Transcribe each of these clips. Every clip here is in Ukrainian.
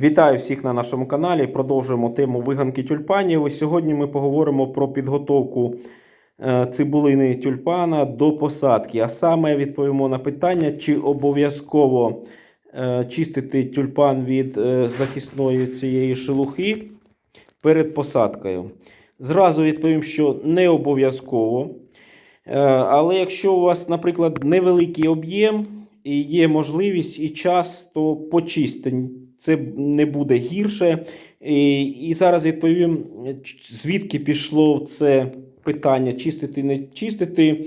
Вітаю всіх на нашому каналі. Продовжуємо тему виганки тюльпанів. Сьогодні ми поговоримо про підготовку е, цибулини тюльпана до посадки. А саме відповімо на питання, чи обов'язково е, чистити тюльпан від е, захисної цієї шелухи перед посадкою. Зразу відповім, що не обов'язково. Але якщо у вас, наприклад, невеликий об'єм і є можливість і час, то почистень. Це не буде гірше. І, і зараз відповім, звідки пішло це питання: чистити, не чистити.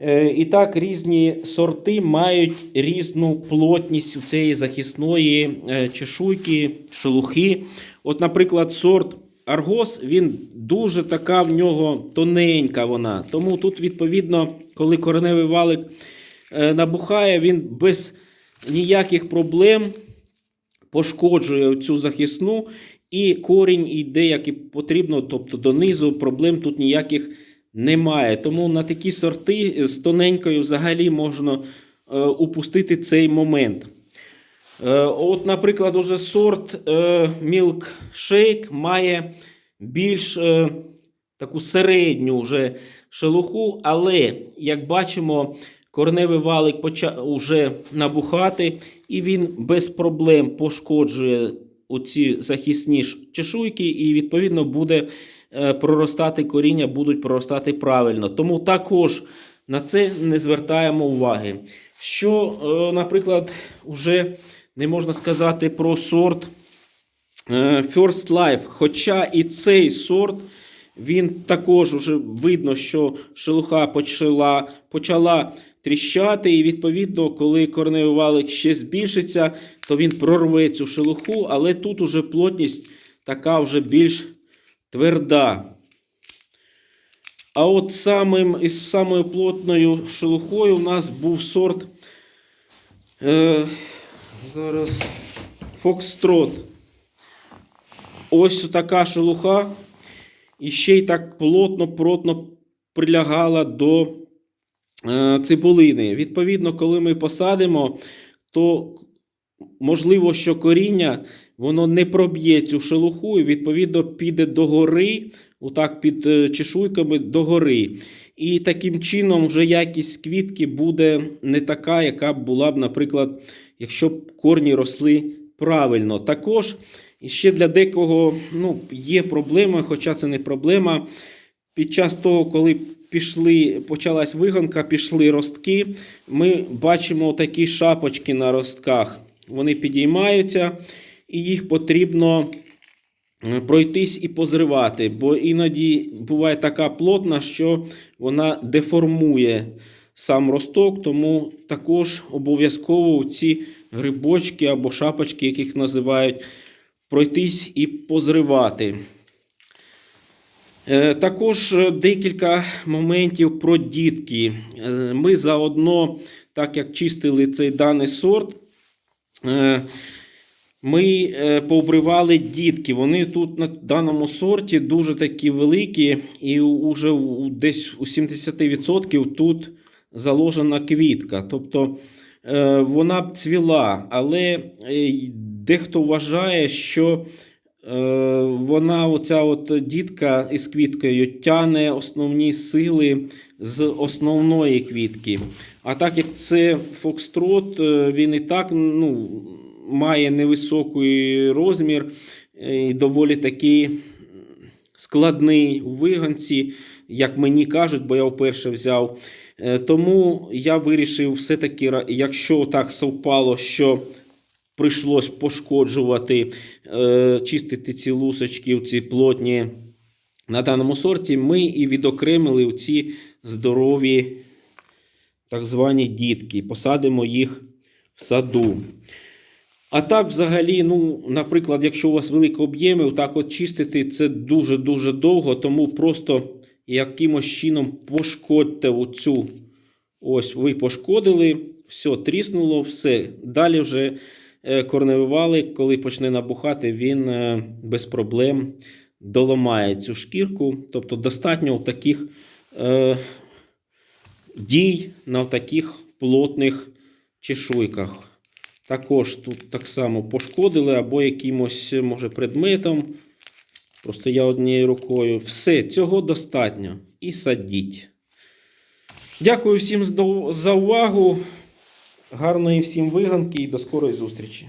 Е, І так, різні сорти мають різну плотність у цієї захисної е, чешуйки, шелухи. От, наприклад, сорт Аргос, він дуже така в нього тоненька вона. Тому тут, відповідно, коли кореневий валик е, набухає, він без ніяких проблем пошкоджує цю захисну, і корінь йде, як і потрібно, тобто донизу проблем тут ніяких немає. Тому на такі сорти з тоненькою взагалі можна е, упустити цей момент. Е, от, наприклад, уже сорт е, Milk Shake має більш е, таку середню вже шелуху, але, як бачимо, корневий валик почав уже набухати, і він без проблем пошкоджує оці захисні чешуйки, і, відповідно, буде е, проростати коріння, будуть проростати правильно. Тому також на це не звертаємо уваги. Що, е, наприклад, вже не можна сказати про сорт е, First Life. Хоча і цей сорт, він також уже видно, що шелуха почала, почала тріщати, і відповідно, коли корневий валик ще збільшиться, то він прорве цю шелуху, але тут уже плотність така вже більш тверда. А от самим, із самою плотною шелухою у нас був сорт. Е, зараз Фокстрот. Ось така шелуха. І ще й так плотно-плотно прилягала до цибулини. Відповідно, коли ми посадимо, то можливо, що коріння воно не проб'є цю шелуху і відповідно піде догори, отак під е, чешуйками догори. І таким чином вже якість квітки буде не така, яка б була б, наприклад, якщо б корні росли правильно. Також ще для декого ну, є проблема, хоча це не проблема. Під час того, коли пішли, почалась виганка, пішли ростки, ми бачимо такі шапочки на ростках. Вони підіймаються, і їх потрібно е, пройтись і позривати, бо іноді буває така плотна, що вона деформує сам росток, тому також обов'язково ці грибочки або шапочки, яких називають, пройтись і позривати. Е, Також е, декілька моментів про дітки. Е, Ми заодно, так як чистили цей даний сорт, ми пообривали дітки. Вони тут на даному сорті дуже такі великі, і уже у- десь у 70% тут заложена квітка. Тобто вона б цвіла, але дехто вважає, що вона, оця от дітка із квіткою, тяне основні сили з основної квітки. А так як це фокстрот, е, він і так ну, має невисокий розмір е, і доволі такий складний у виганці, як мені кажуть, бо я вперше взяв. Е, Тому я вирішив все-таки, якщо так совпало, що прийшлось пошкоджувати, е, чистити ці лусочки, ці плотні на даному сорті, ми і відокремили ці здорові так звані дітки. Посадимо їх в саду. А так, взагалі, ну, наприклад, якщо у вас великі об'єми, так от чистити це дуже-дуже довго, тому просто якимось чином пошкодьте оцю. Ось ви пошкодили, все, тріснуло, все. Далі вже е, корневий валик, коли почне набухати, він е, без проблем доламає цю шкірку. Тобто достатньо таких е, дій на таких плотних чешуйках. Також тут так само пошкодили або якимось, може, предметом. Просто я однією рукою. Все, цього достатньо. І садіть. Дякую всім за увагу. Гарної всім виганки і до скорої зустрічі.